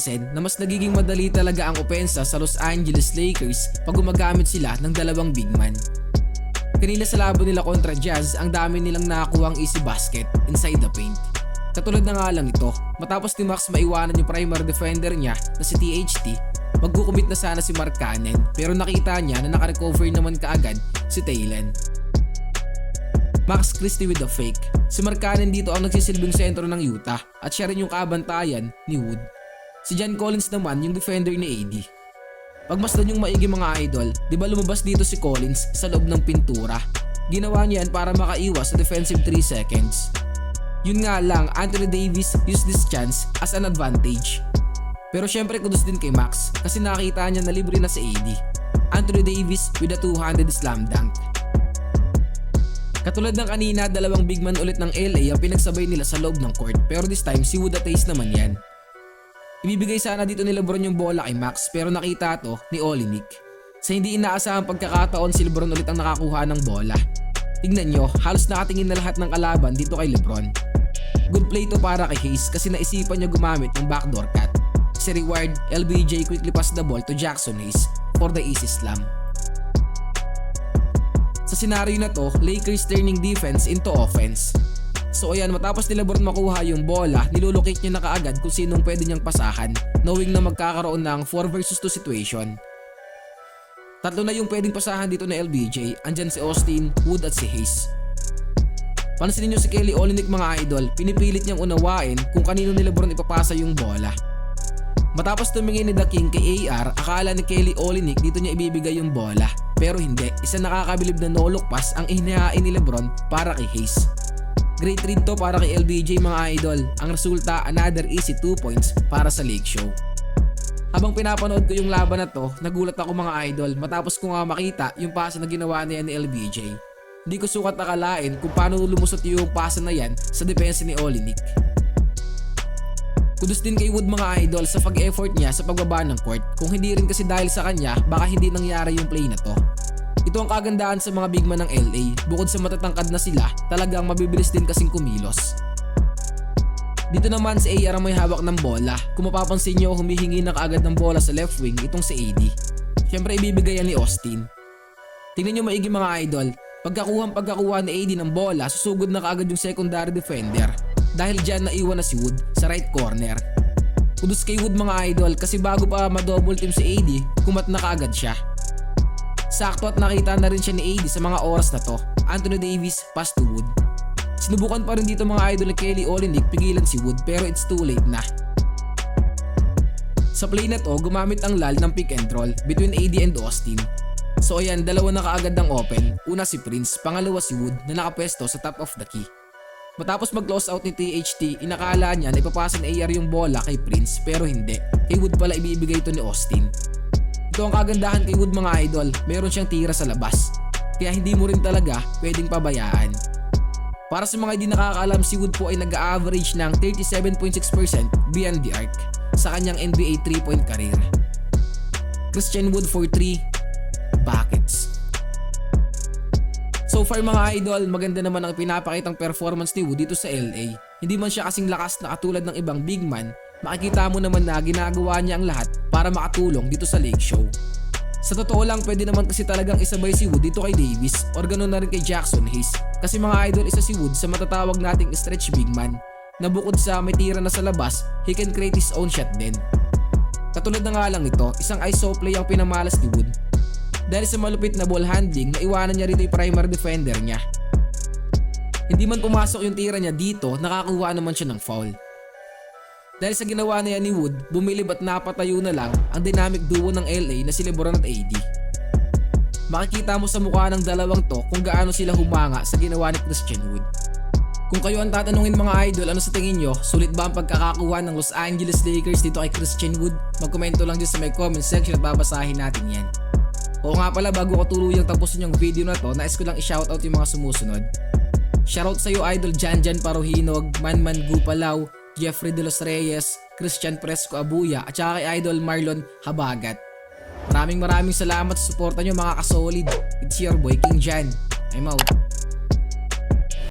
napapansin na mas nagiging madali talaga ang opensa sa Los Angeles Lakers pag gumagamit sila ng dalawang big man. Kanina sa laban nila kontra Jazz, ang dami nilang nakakuha ang easy basket inside the paint. Katulad na nga lang ito, matapos ni Max maiwanan yung primary defender niya na si THT, magkukumit na sana si Mark Cannon pero nakita niya na nakarecover naman kaagad si Taylen. Max Christie with the fake. Si Mark Cannon dito ang nagsisilbing sentro ng Utah at siya rin yung kabantayan ni Wood. Si John Collins naman yung defender ni AD. Pagmasdan yung maigi mga idol, di ba lumabas dito si Collins sa loob ng pintura? Ginawa niya yan para makaiwas sa defensive 3 seconds. Yun nga lang, Anthony Davis used this chance as an advantage. Pero syempre kudos din kay Max kasi nakita niya na libre na si AD. Anthony Davis with a two-handed slam dunk. Katulad ng kanina, dalawang big man ulit ng LA ang pinagsabay nila sa loob ng court pero this time si Wood at Tays naman yan. Ibibigay sana dito ni Lebron yung bola kay Max pero nakita to ni Olinik. Sa hindi inaasahang pagkakataon si Lebron ulit ang nakakuha ng bola. Tignan nyo, halos nakatingin na lahat ng kalaban dito kay Lebron. Good play to para kay Hayes kasi naisipan niya gumamit ng backdoor cut. Si Reward, LBJ quickly pass the ball to Jackson Hayes for the easy slam. Sa senaryo na to, Lakers turning defense into offense. So ayan, matapos ni Lebron makuha yung bola, nilulocate niya na kaagad kung sinong pwede niyang pasahan, knowing na magkakaroon ng 4 versus 2 situation. Tatlo na yung pwedeng pasahan dito na LBJ, andyan si Austin, Wood at si Hayes. Pansinin niyo si Kelly Olynyk mga idol, pinipilit niyang unawain kung kanino ni Lebron ipapasa yung bola. Matapos tumingin ni The King kay AR, akala ni Kelly Olynyk dito niya ibibigay yung bola. Pero hindi, isa nakakabilib na no-look pass ang inihain ni Lebron para kay Hayes. Great read to para kay LBJ mga idol. Ang resulta, another easy 2 points para sa Lake Show. Habang pinapanood ko yung laban na to, nagulat ako mga idol matapos ko nga makita yung pasa na ginawa niya ni LBJ. Hindi ko sukat akalain kung paano lumusot yung pasa na yan sa depensa ni Olinik. Kudos din kay Wood mga idol sa pag-effort niya sa pagbaba ng court. Kung hindi rin kasi dahil sa kanya, baka hindi nangyari yung play na to. Ito ang kagandahan sa mga big man ng LA. Bukod sa matatangkad na sila, talagang mabibilis din kasing kumilos. Dito naman si AR ang may hawak ng bola. Kung mapapansin nyo, humihingi na kaagad ng bola sa left wing itong si AD. Siyempre ibibigay yan ni Austin. Tingnan nyo maigi mga idol, pagkakuha pagkakuha ni AD ng bola, susugod na kaagad yung secondary defender. Dahil dyan naiwan na si Wood sa right corner. Kudos kay Wood mga idol kasi bago pa ma-double team si AD, kumat na kaagad siya. Sakto at nakita na rin siya ni AD sa mga oras na to. Anthony Davis pass to Wood. Sinubukan pa rin dito mga idol ni Kelly Olynyk pigilan si Wood pero it's too late na. Sa play na to, gumamit ang lal ng pick and roll between AD and Austin. So ayan, dalawa na kaagad ng open. Una si Prince, pangalawa si Wood na nakapwesto sa top of the key. Matapos mag-close out ni THT, inakala niya na ipapasa ni AR yung bola kay Prince pero hindi. Kay Wood pala ibibigay ito ni Austin. Ito ang kagandahan kay Wood mga idol, meron siyang tira sa labas. Kaya hindi mo rin talaga pwedeng pabayaan. Para sa mga hindi nakakaalam, si Wood po ay nag-average ng 37.6% beyond the arc sa kanyang NBA 3-point career. Christian Wood for 3 buckets. So far mga idol, maganda naman ang pinapakitang performance ni Wood dito sa LA. Hindi man siya kasing lakas na katulad ng ibang big man, makikita mo naman na ginagawa niya ang lahat para makatulong dito sa Lake Show. Sa totoo lang, pwede naman kasi talagang isabay si Wood dito kay Davis or ganoon na rin kay Jackson Hayes. Kasi mga idol, isa si Wood sa matatawag nating stretch big man na bukod sa may tira na sa labas, he can create his own shot din. Katulad na nga lang ito, isang ISO play ang pinamalas ni Wood. Dahil sa malupit na ball handling, naiwanan niya rito yung primary defender niya. Hindi man pumasok yung tira niya dito, nakakuha naman siya ng foul. Dahil sa ginawa na yan ni Wood, bumilib at napatayo na lang ang dynamic duo ng LA na si Lebron at AD. Makikita mo sa mukha ng dalawang to kung gaano sila humanga sa ginawa ni Christian Wood. Kung kayo ang tatanungin mga idol, ano sa tingin nyo? Sulit ba ang pagkakakuha ng Los Angeles Lakers dito kay Christian Wood? Magkomento lang dyan sa may comment section at babasahin natin yan. Oo nga pala bago ko tuluyang tapusin yung video na to, nais ko lang i-shoutout yung mga sumusunod. Shoutout sa iyo idol Janjan Parohinog, Manman Gupalaw, Jeffrey De Los Reyes, Christian Presco Abuya at saka kay idol Marlon Habagat. Maraming maraming salamat sa suporta nyo mga kasolid. It's your boy King Jan. I'm out.